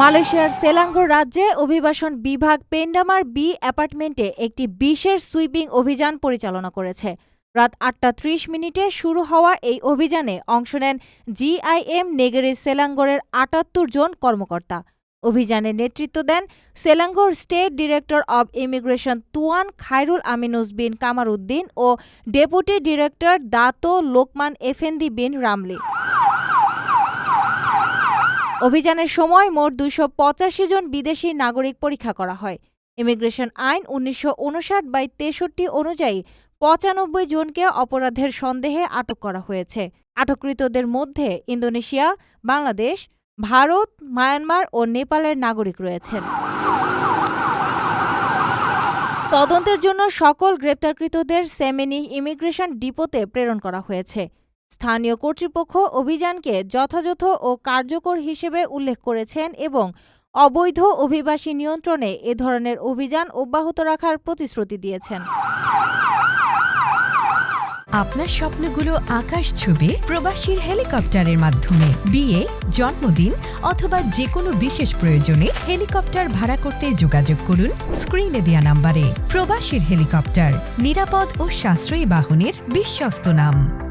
মালয়েশিয়ার সেলাঙ্গোর রাজ্যে অভিবাসন বিভাগ পেন্ডামার বি অ্যাপার্টমেন্টে একটি বিশেষ সুইপিং অভিযান পরিচালনা করেছে। রাত আটটা ত্রিশ মিনিটে শুরু হওয়া এই অভিযানে অংশ নেন জিআইএম নেগেরি সেলাঙ্গোরের আটাত্তর জন কর্মকর্তা। অভিযানে নেতৃত্ব দেন Selangor state director of immigration Tuan Khairul Aminus bin Kamaruddin O deputy director Dato Lokman Effendi bin Ramli. অভিযানের সময় মোট দুশো পঁচাশি জন বিদেশি নাগরিক পরীক্ষা করা হয়। ইমিগ্রেশন আইন উনিশশো উনষাট বাই তেষট্টি অনুযায়ী পঁচানব্বই জনকে অপরাধের সন্দেহে আটক করা হয়েছে। আটককৃতদের মধ্যে ইন্দোনেশিয়া, বাংলাদেশ, ভারত, মায়ানমার ও নেপালের নাগরিক রয়েছেন। তদন্তের জন্য সকল গ্রেপ্তারকৃতদের সেমেনি ইমিগ্রেশন ডিপোতে প্রেরণ করা হয়েছে। স্থানীয় কর্তৃপক্ষ অভিযানকে যথাযথ ও কার্যকর হিসেবে উল্লেখ করেছেন এবং অবৈধ অভিবাসী নিয়ন্ত্রণে এ ধরনের অভিযান অব্যাহত রাখার প্রতিশ্রুতি দিয়েছেন। আপনার স্বপ্নগুলো আকাশ ছুবে প্রবাসীর হেলিকপ্টারের মাধ্যমে। বিয়ে, জন্মদিন অথবা যে কোনো বিশেষ প্রয়োজনে হেলিকপ্টার ভাড়া করতে যোগাযোগ করুন স্ক্রিনে দেওয়া নাম্বারে। প্রবাসীর হেলিকপ্টার, নিরাপদ ও সাশ্রয়ী বাহনের বিশ্বস্ত নাম।